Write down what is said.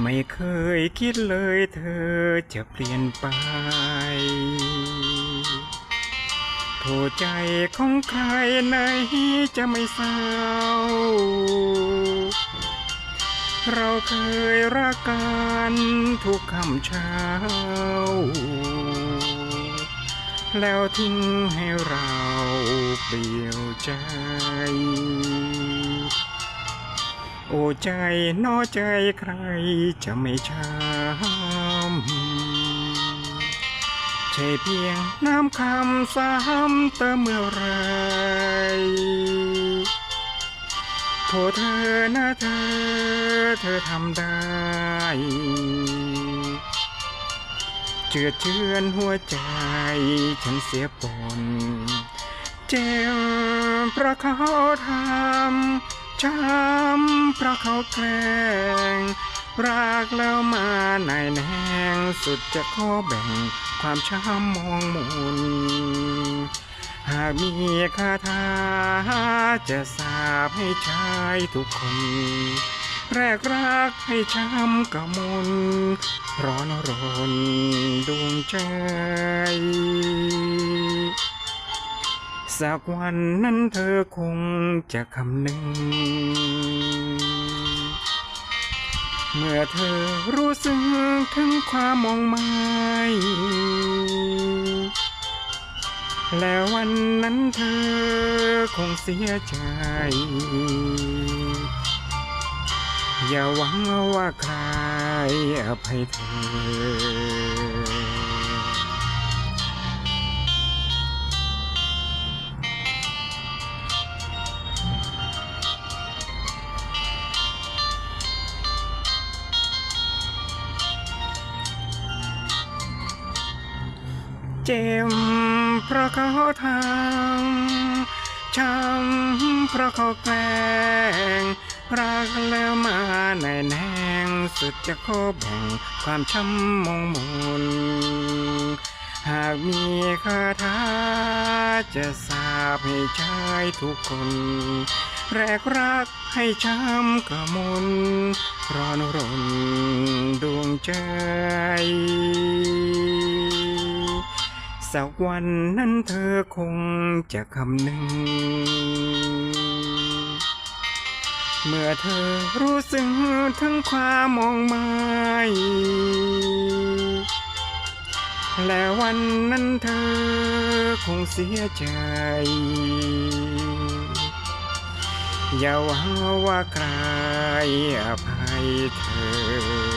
ไม่เคยคิดเลยเธอจะเปลี่ยนไป โทษใจของใครไหนจะไม่เศร้า เราเคยรักกันทุกคำเช้า แล้วทิ้งให้เราเปลี่ยวใจ โอ้ใจนอใจใครจะไม่ช้ำใช่เพียงน้ำคำซ้ำเติมเมื่อไรโทษเธอนะเธอ เธอทำได้ เจือเจือนหัวใจฉันเสียปนเจ็บเพราะเขาทำ ช้ำเพราะเขาแกล้งรักแล้วมาไหนแนงสุดจะขอแบ่งความช้ำมองมนหากมีคาถาจะสาบให้ชายทุกคน แรกรักให้ช้ำกะมนร้อนรนดวงใจ สักวันนั้นเธอคงจะคำนึง เมื่อเธอรู้สึกถึงความมองไม้แล้ววันนั้นเธอคงเสียใจ อย่าหวังว่าใครอภัยเธอ เจ็บเพราะเขาทำช้ำเพราะเขาแกล้งรักแล้วมาในแนงสุดจะขอแบ่งความช้ำมองมนหากมีคาถาจะสาบให้ชายทุกคน แรกรักให้ช้ำกะมนร้อนรนดวงใจ สักวันนั้นเธอคงจะคำนึง เมื่อเธอรู้สึกถึงความมองไม้และวันนั้นเธอคงเสียใจ อย่าหวังว่าใครอภัยเธอ